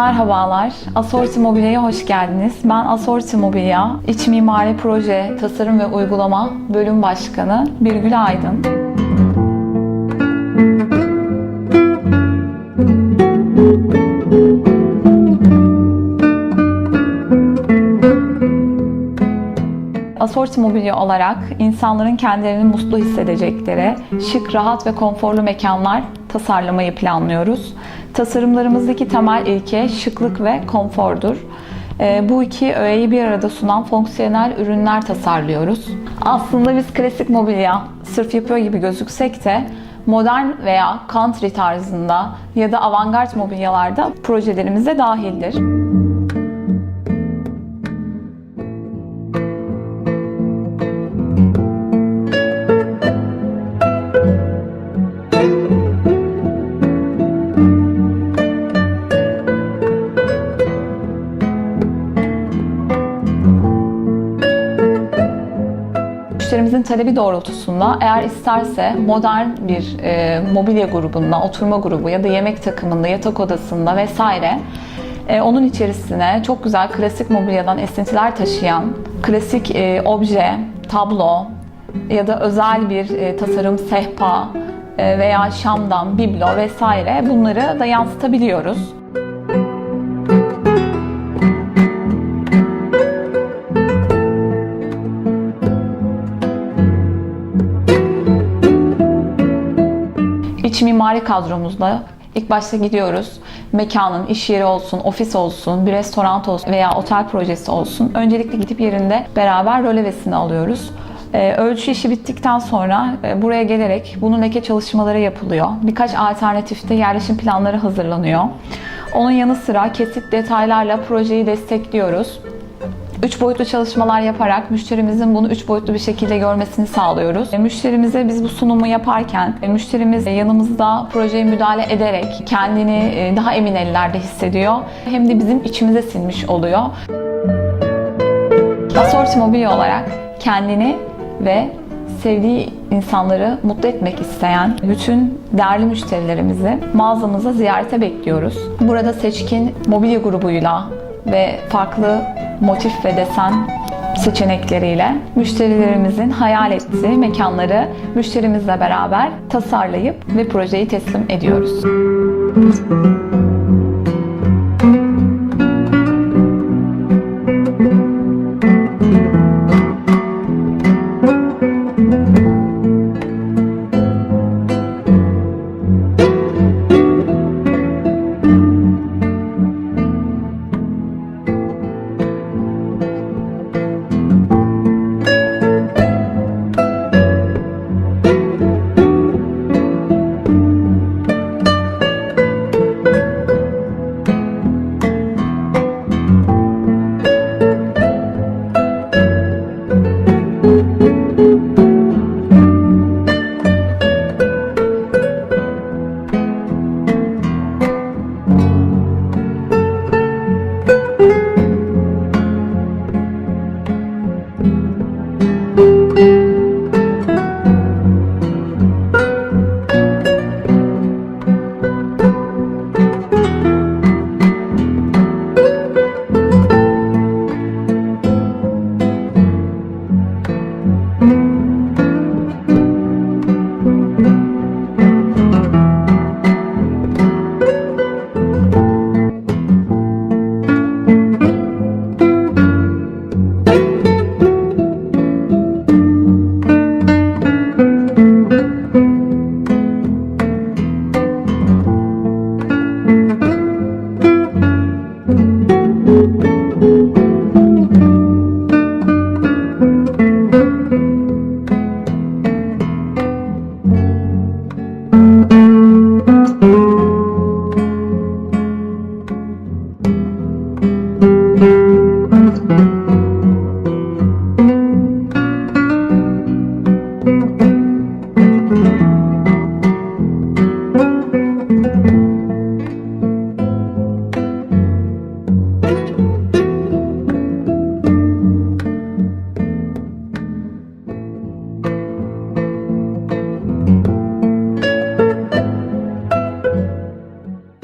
Merhabalar, Asorti Mobilya'ya hoş geldiniz. Ben Asorti Mobilya, İç Mimari Proje, Tasarım ve Uygulama Bölüm Başkanı Birgül Aydın. Asorti Mobilya olarak insanların kendilerini mutlu hissedecekleri şık, rahat ve konforlu mekanlar tasarlamayı planlıyoruz. Tasarımlarımızdaki temel ilke şıklık ve konfordur. Ee, Bu iki öğeyi bir arada sunan fonksiyonel ürünler tasarlıyoruz. Aslında biz klasik mobilya sırf yapıyor gibi gözüksek de modern veya country tarzında ya da avantgard mobilyalarda projelerimize dahildir. Müşterimizin talebi doğrultusunda eğer isterse modern bir e, mobilya grubunda, oturma grubu ya da yemek takımında, yatak odasında vesaire e, onun içerisine çok güzel klasik mobilyadan esintiler taşıyan klasik e, obje, tablo ya da özel bir e, tasarım sehpa e, veya şamdan, biblo vesaire bunları da yansıtabiliyoruz. İç mimari kadromuzla ilk başta gidiyoruz. Mekanın, iş yeri olsun, ofis olsun, bir restoran olsun veya otel projesi olsun. Öncelikle gidip yerinde beraber rölevesini alıyoruz. Ee, ölçü işi bittikten sonra e, buraya gelerek bunun leke çalışmaları yapılıyor. Birkaç alternatifte yerleşim planları hazırlanıyor. Onun yanı sıra kesit detaylarla projeyi destekliyoruz. Üç boyutlu çalışmalar yaparak müşterimizin bunu üç boyutlu bir şekilde görmesini sağlıyoruz. E, Müşterimize biz bu sunumu yaparken e, müşterimiz yanımızda projeye müdahale ederek kendini e, daha emin ellerde hissediyor. Hem de bizim içimize sinmiş oluyor. Asorti Mobilya olarak kendini ve sevdiği insanları mutlu etmek isteyen bütün değerli müşterilerimizi mağazamıza ziyarete bekliyoruz. Burada seçkin mobilya grubuyla ve farklı motif ve desen seçenekleriyle müşterilerimizin hayal ettiği mekanları müşterimizle beraber tasarlayıp ve projeyi teslim ediyoruz.